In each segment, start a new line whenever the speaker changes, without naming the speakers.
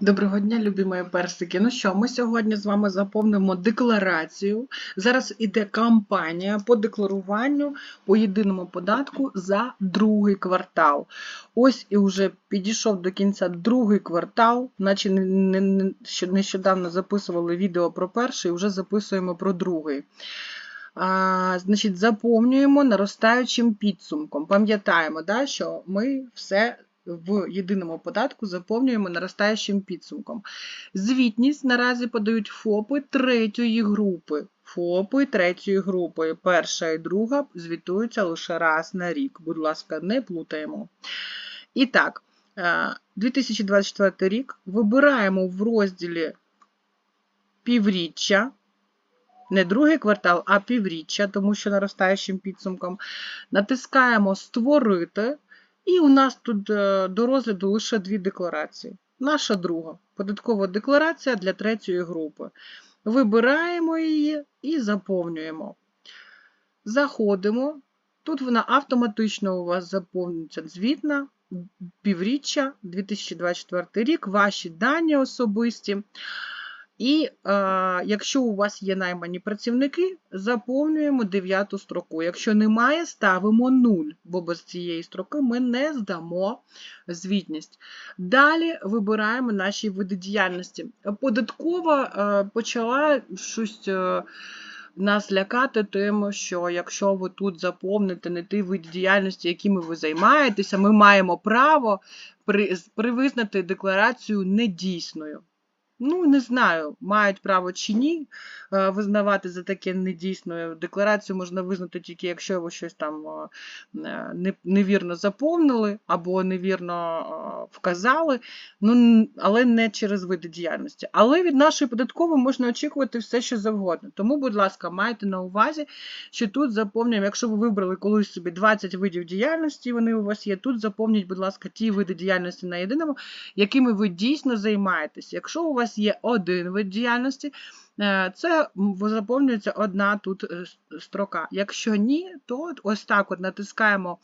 Доброго дня, любі мої персики. Ну що, ми сьогодні з вами заповнимо декларацію. Зараз іде кампанія по декларуванню по єдиному податку за другий квартал. Ось і вже підійшов до кінця другий квартал, наче не, не, не, що нещодавно записували відео про перший, вже записуємо про другий. А, Значить, заповнюємо наростаючим підсумком. Пам'ятаємо, да, що ми все в єдиному податку заповнюємо наростаючим підсумком. Звітність наразі подають ФОПи третьої групи. ФОПи третьої групи, перша і друга звітуються лише раз на рік. Будь ласка, не плутаємо. І так, е, 2024 рік вибираємо в розділі півріччя, не другий квартал, а півріччя, тому що наростаючим підсумком. Натискаємо Створити. І у нас тут е, до розгляду лише дві декларації. Наша друга податкова декларація для третьої групи. Вибираємо її і заповнюємо. Заходимо. Тут вона автоматично у вас заповнюється звітна, півріччя 2024 рік, ваші дані особисті. І е, якщо у вас є наймані працівники, заповнюємо дев'яту строку. Якщо немає, ставимо 0, бо без цієї строки ми не здамо звітність. Далі вибираємо наші види діяльності. Податкова е, почала щось. Е, нас лякати тим, що якщо ви тут заповните не ті види діяльності, якими ви займаєтеся, ми маємо право привизнати декларацію недійсною. Ну, не знаю, мають право чи ні е, визнавати за таке недійсною. Декларацію можна визнати тільки, якщо ви щось там е, невірно заповнили або невірно е, вказали, ну, але не через види діяльності. Але від нашої податкової можна очікувати все, що завгодно. Тому, будь ласка, майте на увазі, що тут заповнюємо, якщо ви вибрали колись собі 20 видів діяльності, вони у вас є, тут заповніть, будь ласка, ті види діяльності на єдиному, якими ви дійсно займаєтесь. Якщо у вас вас є один вид діяльності, е, це заповнюється одна тут е, строка. Якщо ні, то ось так от натискаємо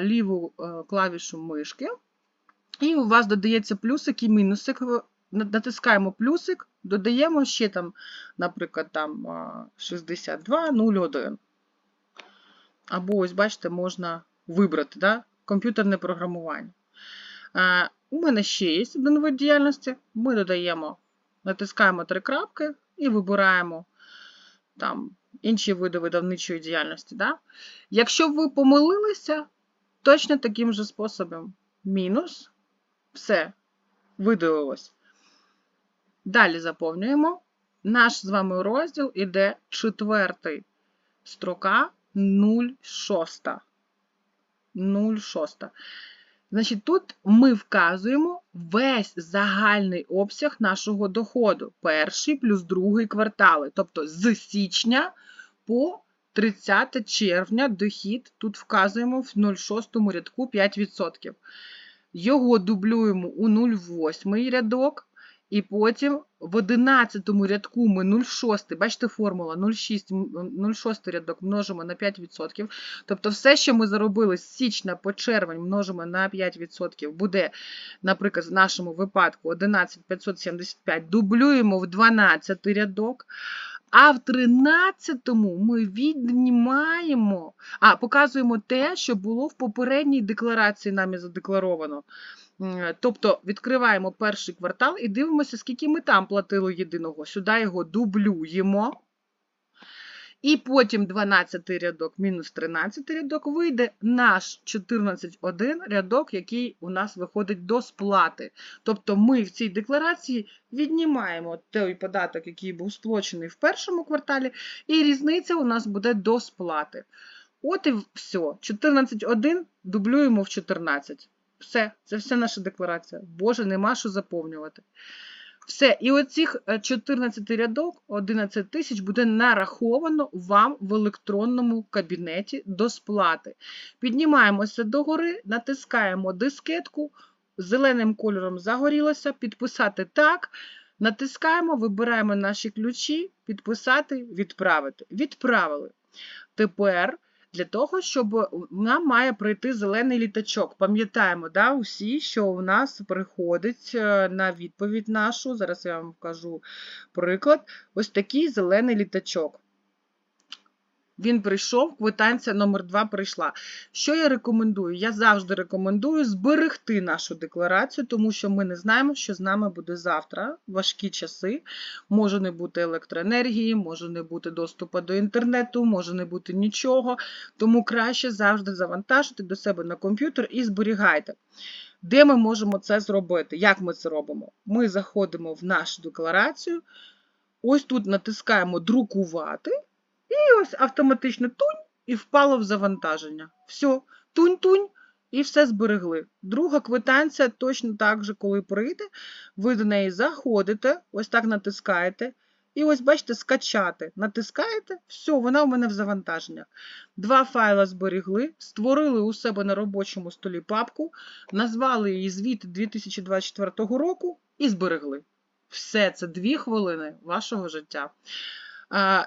ліву е, клавішу мишки, і у вас додається плюсик і мінусик. Натискаємо плюсик, додаємо ще там, наприклад, там 6201. Або, ось, бачите, можна вибрати да? комп'ютерне програмування. У мене ще є один вид діяльності. Ми додаємо, натискаємо три крапки і вибираємо там інші види видавничої діяльності. Да? Якщо ви помилилися, точно таким же способом. Мінус, все, видалилось. Далі заповнюємо. Наш з вами розділ іде четвертий строка 06. 06. Значить, тут ми вказуємо весь загальний обсяг нашого доходу. Перший плюс другий квартали. Тобто з січня по 30 червня дохід тут вказуємо в 06 рядку 5%. Його дублюємо у 0,8 рядок. І потім в 11 рядку ми 0,6, бачите, формула 0,6 0,6 рядок множимо на 5%. Тобто все, що ми заробили з січня по червень, множимо на 5%, буде, наприклад, в нашому випадку 11,575, дублюємо в 12 рядок. А в 13-му ми віднімаємо, а показуємо те, що було в попередній декларації нами задекларовано. Тобто відкриваємо перший квартал і дивимося, скільки ми там платили єдиного. Сюди його дублюємо. І потім 12 рядок мінус 13 рядок вийде наш 14,1 рядок, який у нас виходить до сплати. Тобто ми в цій декларації віднімаємо той податок, який був сплочений в першому кварталі, і різниця у нас буде до сплати. От і все. 14,1 дублюємо в 14. Все, це вся наша декларація. Боже, нема що заповнювати. Все, і оцих 14 е, рядок, 11 тисяч буде нараховано вам в електронному кабінеті до сплати. Піднімаємося догори, натискаємо дискетку, зеленим кольором загорілося, підписати так. Натискаємо, вибираємо наші ключі, підписати, відправити. Відправили. Тепер Для того, щоб нам має прийти зелений літачок. Пам'ятаємо, да, усі, що у нас приходить е, на відповідь нашу. Зараз я вам вкажу приклад. Ось такий зелений літачок. Він прийшов, квитанція номер 2 прийшла. Що я рекомендую? Я завжди рекомендую зберегти нашу декларацію, тому що ми не знаємо, що з нами буде завтра. Важкі часи. Може не бути електроенергії, може не бути доступу до інтернету, може не бути нічого. Тому краще завжди завантажити до себе на комп'ютер і зберігайте. Де ми можемо це зробити? Як ми це робимо? Ми заходимо в нашу декларацію. Ось тут натискаємо Друкувати. І ось автоматично тунь і впало в завантаження. Все, тунь-тунь і все зберегли. Друга квитанція точно так же, коли прийде, ви до неї заходите, ось так натискаєте. І ось, бачите, скачати. Натискаєте, все, вона у мене в завантаженнях. Два файла зберегли, створили у себе на робочому столі папку, назвали її звіт 2024 року і зберегли. Все, це дві хвилини вашого життя.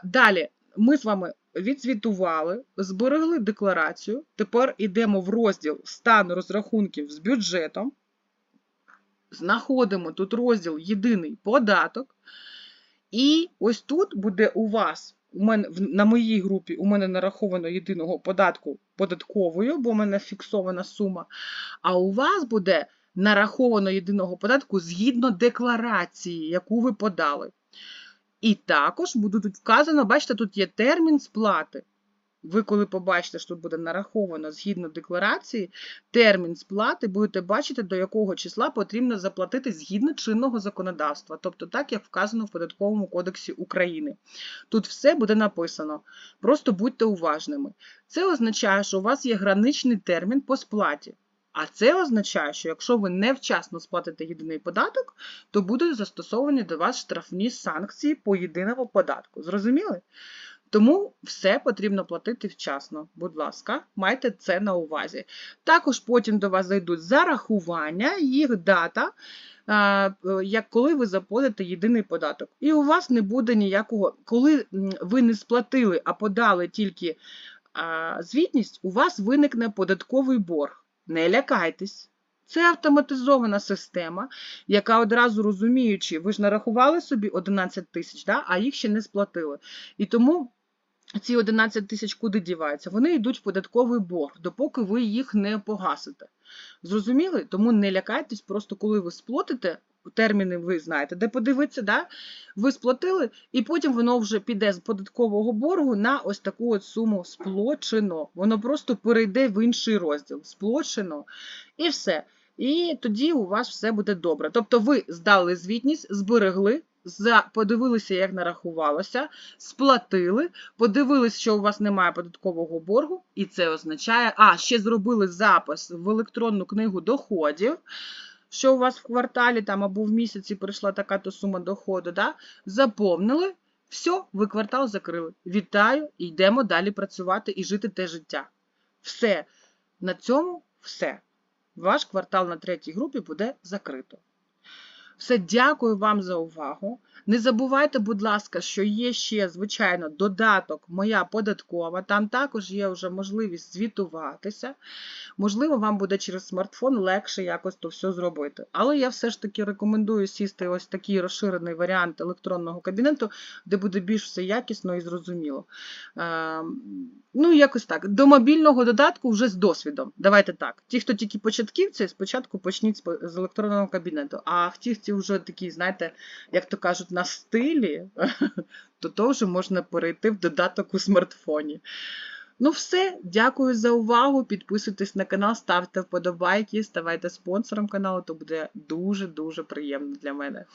Далі ми з вами відзвітували, зберегли декларацію. Тепер йдемо в розділ стан розрахунків з бюджетом. Знаходимо тут розділ Єдиний податок. І ось тут буде у вас, у мене, на моїй групі, у мене нараховано єдиного податку податковою, бо у мене фіксована сума. А у вас буде нараховано єдиного податку згідно декларації, яку ви подали. І також буде тут вказано, бачите, тут є термін сплати. Ви, коли побачите, що тут буде нараховано згідно декларації, термін сплати, будете бачити, до якого числа потрібно заплатити згідно чинного законодавства, тобто так, як вказано в Податковому кодексі України. Тут все буде написано. Просто будьте уважними. Це означає, що у вас є граничний термін по сплаті. А це означає, що якщо ви невчасно сплатите єдиний податок, то будуть застосовані до вас штрафні санкції по єдиному податку. Зрозуміли? Тому все потрібно платити вчасно. Будь ласка, майте це на увазі. Також потім до вас зайдуть зарахування, їх дата, як коли ви заплатите єдиний податок. І у вас не буде ніякого, коли ви не сплатили, а подали тільки звітність, у вас виникне податковий борг. Не лякайтесь. Це автоматизована система, яка одразу розуміючи, ви ж нарахували собі 11 тисяч, да? а їх ще не сплатили. І тому ці 11 тисяч куди діваються? Вони йдуть в податковий борг, допоки ви їх не погасите. Зрозуміли? Тому не лякайтесь, просто коли ви сплатите, терміни ви знаєте, де подивитися, да? ви сплатили, і потім воно вже піде з податкового боргу на ось таку от суму сплочено. Воно просто перейде в інший розділ. Сплочено. І все. І тоді у вас все буде добре. Тобто ви здали звітність, зберегли. Подивилися, як нарахувалося, сплатили, подивилися, що у вас немає податкового боргу, і це означає, а ще зробили запис в електронну книгу доходів що у вас в кварталі там або в місяці прийшла така-то сума доходу, да? заповнили, все, ви квартал закрили. Вітаю, йдемо далі працювати і жити те життя. Все. На цьому все. Ваш квартал на третій групі буде закрито. Все, дякую вам за увагу. Не забувайте, будь ласка, що є ще, звичайно, додаток Моя податкова. Там також є вже можливість звітуватися. Можливо, вам буде через смартфон легше якось то все зробити. Але я все ж таки рекомендую сісти ось такий розширений варіант електронного кабінету, де буде більш все якісно і зрозуміло. Ем, ну, якось так. До мобільного додатку вже з досвідом. Давайте так. Ті, хто тільки початківці, спочатку почніть з електронного кабінету. А ті, хто вже такі, знаєте, як то кажуть, на стилі, то то вже можна перейти в додаток у смартфоні. Ну, все, дякую за увагу. Підписуйтесь на канал, ставте вподобайки, ставайте спонсором каналу, то буде дуже-дуже приємно для мене.